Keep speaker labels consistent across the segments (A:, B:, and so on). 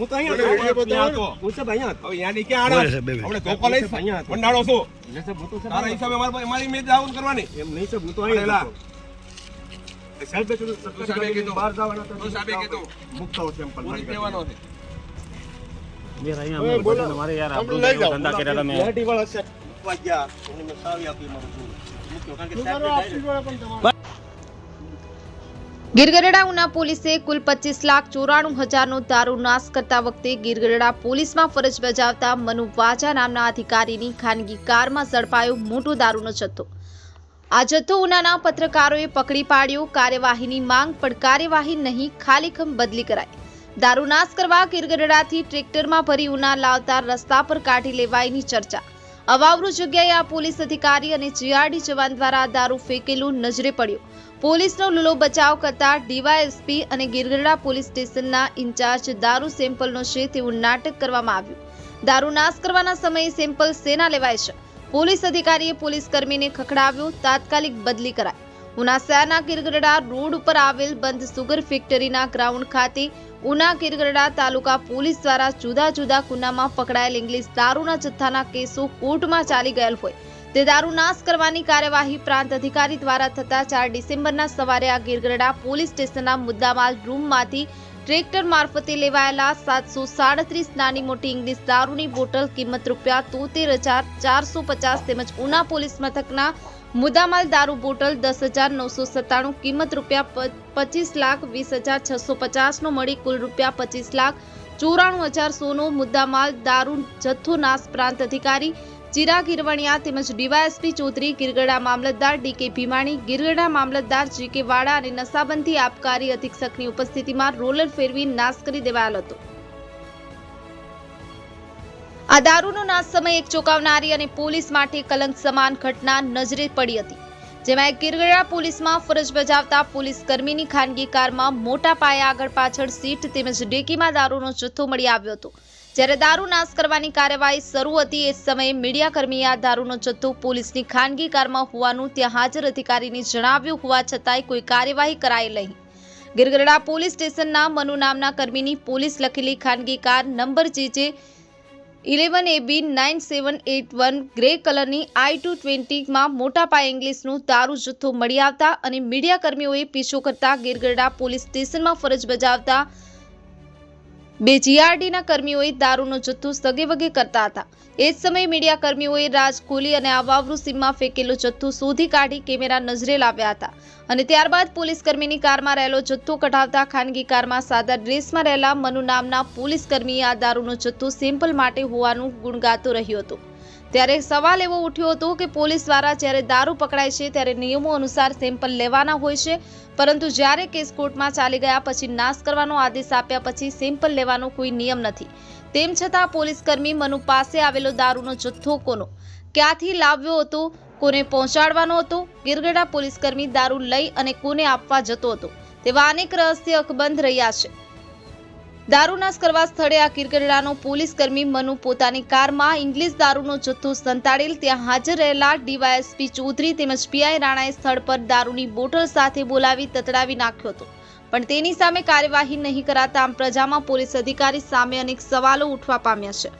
A: હું તો અહીંયા હતો. હું સાહેબ અહીંયા હતો.
B: હવે યાની ક્યાં આડો?
C: બોલે.
B: હમણાં ધોકો લઈશ.
A: અહીંયા.
B: મંડાણો છું. તારા હિસાબે મારે મારી મેચ ડાઉન કરવાની
A: એમ નહીં સાહેબ, હું તો અહીંયા સાહેબે કીધું. બહાર જવાના
B: સાહેબે કીધું.
A: મૂકતા સેમ્પલ મારી
B: કહેવાનો છે
D: યાર અહીંયા અમે મારે યાર આપણું ધંધા કર્યા તમે
A: ગાડીવાળા સાહેબ મૂકવા ગયા. એને મેં સાવી આપી મારું જોવું. મૂક્યો. કારણ કે સાહેબે direct
E: ગીરગઢડા ઉના પોલીસે કુલ પચીસ લાખ ચોરાણું હજારનો દારૂ નાશ કરતા વખતે ગીરગઢડા પોલીસમાં ફરજ બજાવતા મનુ વાજા નામના અધિકારીની ખાનગી કારમાં ઝડપાયો મોટો દારૂનો જથ્થો. આ જથ્થો ઉનાના પત્રકારોએ પકડી પાડ્યો. કાર્યવાહીની માંગ પણ કાર્યવાહી નહીં, ખાલીખમ બદલી કરાઈ. દારૂ નાશ કરવા ગીરગઢડાથી ટ્રેક્ટરમાં ભરી ઉના લાવતા રસ્તા પર કાઢી લેવાયની ચર્ચા. અવાવરૂ જગ્યાએ આ પોલીસ અધિકારી અને જીઆરડી જવાન દ્વારા દારૂ ફેંકેલું નજરે પડ્યું. પોલીસનો લૂલો બચાવ કરતા ડીવાયએસપી અને ગીરગઢડા પોલીસ સ્ટેશનના ઇન્ચાર્જ દારૂ સેમ્પલનો છે તેવું નાટક કરવામાં આવ્યું. દારૂ નાશ કરવાના સમયે સેમ્પલ સેના લેવાય છે. પોલીસ અધિકારીએ પોલીસ કર્મીને ખખડાવ્યો, તાત્કાલિક બદલી કરાઈ. ઉના શહેરના ગીરગઢડા રોડ ઉપર આવેલ બંધ સુગર ફેક્ટરીના ગ્રાઉન્ડ ખાતે ઉના ગીરગઢડા તાલુકા પોલીસ દ્વારા જુદા જુદા ગુનામાં પકડાયેલ ઇંગ્લિશ દારૂના જથ્થાના કેસો કોર્ટમાં ચાલી ગયેલ હોય. તે દારૂ નાશ કરવાની કાર્યવાહી પ્રાંત અધિકારી દ્વારા થતા ચાર ડિસેમ્બરના સવારે આ ગીરગઢડા પોલીસ સ્ટેશનના મુદ્દામાલ રૂમમાંથી ટ્રેક્ટર મારફતે લેવાયેલા સાતસો સાડત્રીસ નાની મોટી ઇંગ્લિશ દારૂની બોટલ કિંમત રૂપિયા તોતેર હજાર ચારસો પચાસ તેમજ ઉના પોલીસ મથકના મુદ્દામાલ દારૂ બોટલ દસ હજાર નવસો સત્તાણું કિંમત રૂપિયા પચીસ લાખ વીસ હજાર છસો પચાસનો મળી કુલ રૂપિયા પચીસ લાખ ચોરાણું હજાર સોનો મુદ્દામાલ દારૂ જથ્થો નાશ પ્રાંત અધિકારી ચિરાગ હિરવણિયા તેમજ ડીવાયએસપી ચૌધરી ગીરગઢા મામલતદાર ડીકે ભીમાણી ગીરગઢા મામલતદાર જીકે વાડા અને નશાબંધી આબકારી અધિક્ષકની ઉપસ્થિતિમાં રોલર ફેરવી નાશ કરી દેવાયેલ હતો. આ દારૂનો નાશ સમય એક ચોંકાવનારી અને પોલીસ માટે કલંક સમાન ઘટના નજરે પડી હતી, જેમાં એક ગીરગઢા પોલીસમાં ફરજ બજાવતા પોલીસ કર્મીની ખાનગી કારમાં મોટા પાયે આગળ પાછળ સીટ તેમજ ડેકીમાં દારૂનો જથ્થો મળી આવ્યો હતો. જ્યારે દારૂ નાશ કરવાની કાર્યવાહી શરૂ હતી, એ સમયે મીડિયાકર્મીએ આ દારૂનો જથ્થો પોલીસની ખાનગી કારમાં હોવાનું ત્યાં હાજર અધિકારીને જણાવ્યું હોવા છતાંય કોઈ કાર્યવાહી કરાઈ નહીં. ગીરગઢડા પોલીસ સ્ટેશનના મનુ નામના કર્મીની પોલીસ લખેલી ખાનગી car number J J eleven AB nine seven eight one grey કલરની આઈ ટુ ટ્વેન્ટીમાં મોટા પાયે ઇંગ્લિશનું દારૂ જથ્થો મળી આવતા અને મીડિયાકર્મીઓએ પીછો કરતા ગીરગરડા પોલીસ સ્ટેશનમાં ફરજ બજાવતા બે જીઆરડીના કર્મીઓએ દારૂનો જથ્થો સગેવગે કરતા હતા. એ જ સમયે મીડિયા કર્મીઓએ રાજ ખોલી અને અવાવરૂ સીમમાં ફેંકેલો જથ્થો શોધી કાઢી કેમેરા નજરે લાવ્યા હતા અને ત્યારબાદ પોલીસ કર્મીની કારમાં રહેલો જથ્થો કઢાવતા ખાનગી કારમાં સાદા ડ્રેસમાં રહેલા મનુ નામના પોલીસ કર્મીએ આ દારૂનો જથ્થો સેમ્પલ માટે હોવાનું ગુણગાતો રહ્યો હતો. ત્યારે સવાલ એવો ઉઠ્યો હતો કે પોલીસ દ્વારા જ્યારે દારૂ પકડાય છે ત્યારે નિયમો અનુસાર સેમ્પલ લેવાના હોય છે. પરંતુ જ્યારે કેસ કોર્ટમાં ચાલી ગયા પછી નાશ કરવાનો આદેશ આપ્યા પછી સેમ્પલ લેવાનો કોઈ નિયમ નથી. તેમ છતાં પોલીસ કર્મી મનુ પાસે આવેલો દારૂનો જથ્થો કોનો? ક્યાંથી લાવ્યો હતો? કોને પહોંચાડવાનો હતો? ગીરગઢા પોલીસ કર્મી દારૂ લઈ અને કોને આપવા જતો હતો? તેવા અનેક રહસ્ય અકબંધ રહ્યા છે. દારૂ નાશ કરવા સ્થળે આ ગીરગઢડાનો પોલીસ કર્મી મનુ પોતાની કારમાં ઇંગ્લિશ દારૂનો જથ્થો સંતાડેલ. ત્યાં હાજર રહેલા ડીવાયએસપી ચૌધરી તેમજ પીઆઈ રાણાએ સ્થળ પર દારૂની બોટલ સાથે બોલાવી તતડાવી નાખ્યો હતો. પણ તેની સામે કાર્યવાહી નહીં કરાતા આમ પ્રજામાં પોલીસ અધિકારી સામે અનેક સવાલો ઉઠવા પામ્યા છે.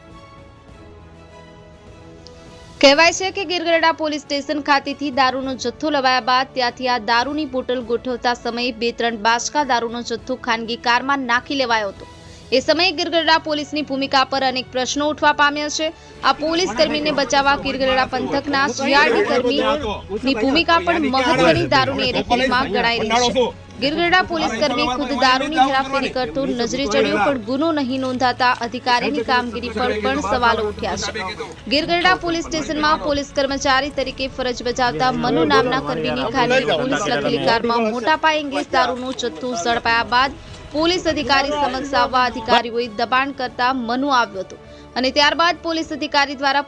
E: કહેવાય છે કે ગીરગઢડા પોલીસ સ્ટેશન ખાતેથી દારૂનો જથ્થો લવાયા બાદ ત્યાંથી આ દારૂની બોટલ ગોઠવતા સમયે બે ત્રણ બાસકા દારૂનો જથ્થો ખાનગી કારમાં નાખી લેવાયો હતો. એ સમયે ગીરગઢડા પોલીસની ભૂમિકા પર અનેક પ્રશ્નો ઉઠવા પામ્યા છે. આ પોલીસ કર્મીને બચાવવા ગીરગઢડા પંથકના સીઆરડી કર્મીની ભૂમિકા પણ મહત્વની દારૂની હેરાફેરીમાં ગણાઈ રહી છે. ગીરગઢડા પોલીસ કર્મી ખુદ દારૂની હેરાફેરી કરતો નજરે ચડ્યો, પણ ગુનો નહીં નોંધાતા અધિકારીની કામગીરી પર પણ સવાલો ઉઠ્યા છે. ગીરગઢડા પોલીસ સ્ટેશનમાં પોલીસ કર્મચારી તરીકે ફરજ બજાવતા મનુ નામના કર્મીની ખાલી પોલીસ લખેલી કારમાં મોટા પાયે ઇંગ્લિશ દારૂનો જથ્થો ઝડપાયા બાદ પોલીસ અધિકારી સમક્ષ આવવા અધિકારીઓએ દબાણ કરતા મનુ આવ્યો હતો. અને ત્યારબાદ પોલીસ અધિકારી દ્વારા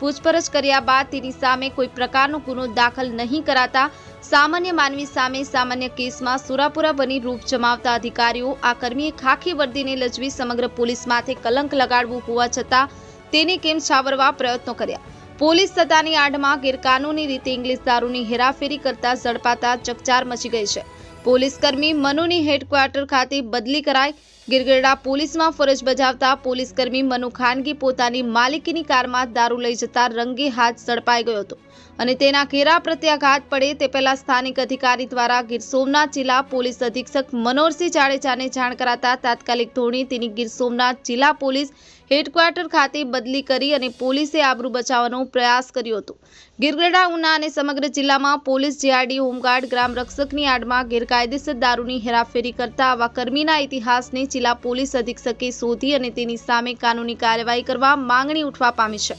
E: પૂછપરછ કર્યા બાદ તેની સામે કોઈ પ્રકારનો ગુનો દાખલ નહીં કરાતા સામાન્ય માનવી સામે સામાન્ય કેસમાં સુરાપુરા બની રૂપ જમાવતા અધિકારીઓ આ કર્મીએ ખાખી વર્દીને લજવી સમગ્ર પોલીસ માથે કલંક લગાડવું હોવા છતાં તેને કેમ છાવરવા પ્રયત્નો કર્યા. પોલીસ સત્તાની આડમાં ગેરકાનૂની રીતે ઇંગ્લિશ દારૂની હેરાફેરી કરતા ઝડપાતા ચકચાર મચી ગઈ છે. પોલીસ કર્મી મનુની હેડક્વાર્ટર ખાતે બદલી કરાઈ ગિરગઢડા પોલીસમાં ફરજ બજાવતા પોલીસ કર્મી મનુ ખાનગી પોતાની માલિકીની કારમાં દારૂ લઈ જતા રંગે હાથ ઝડપાઈ ગયો હતો અને તેના ઘેરા પ્રત્યાઘાત પડે તે પહેલા સ્થાનિક અધિકારી દ્વારા ગીર સોમનાથ જિલ્લા પોલીસ અધિક્ષક મનોહરસિંહ જાડેજાને જાણ કરાતા તાત્કાલિક ધોરણે તેની ગીર સોમનાથ જિલ્લા પોલીસ હેડક્વાર્ટર ખાતે બદલી કરી અને પોલીસે આબરૂ બચાવવાનો પ્રયાસ કર્યો હતો. ગિરગઢડા ઉના અને સમગ્ર જિલ્લામાં પોલીસ જીઆરડી, હોમગાર્ડ, ગ્રામ રક્ષકની આડમાં ગેરકાયદેસર દારૂની હેરાફેરી કરતા આવા કર્મીના ઇતિહાસને જિલ્લા પોલીસ અધિક્ષકે શોધી અને તેની સામે કાનૂની કાર્યવાહી કરવા માંગણી ઉઠવા પામી છે.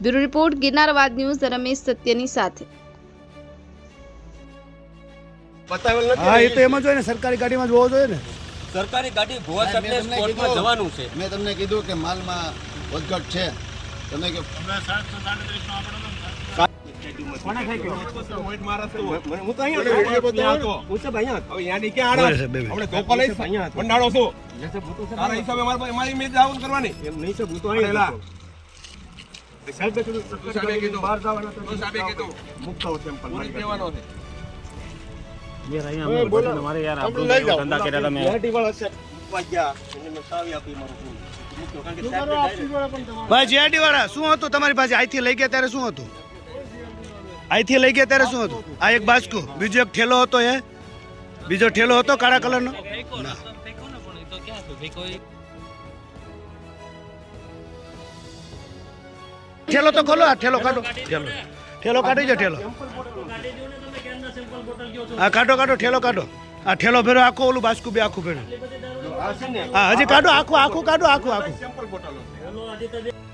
E: બ્યુરો રિપોર્ટ ગિરનાર અવાજ ન્યૂઝ રમેશ સત્યની સાથે.
A: બતાવેલ
C: હા એ તો એમ જ હોય ને સરકારી ગાડીમાં જ જોઈએ ને.
A: સરકારી ગાડી ભુવા સાહેબને કોર્ટમાં જવાનું છે.
F: મેં તમને કીધું કે માલમાં વધઘટ છે. તમે કે
C: ભાઈ જીઆરડી વાળા શું હતું? તમારી પાસે અહીંથી લઈ ગયા ત્યારે શું હતું? અહીંથી લઈ ગયા ત્યારે શું હતું? આ એક બાસ્કુ બીજો એક ઠેલો હતો એ. બીજો ઠેલો હતો કાળા કલરનો? ના. ઠેલો તો ખોલો આ ઠેલો કાઢો. ઠેલો. ઠેલો કાઢી જાય ઠેલો. હા કાઢો કાઢો ઠેલો કાઢો. આ ઠેલો ભેરો આખો ઓલું બાસ્કુ બે આખું ભેરો
A: આ છે ને.
C: હા હજી કાઢો આખું આખું કાઢો આખું આખું.
B: સેમ્પલ બોટલો છે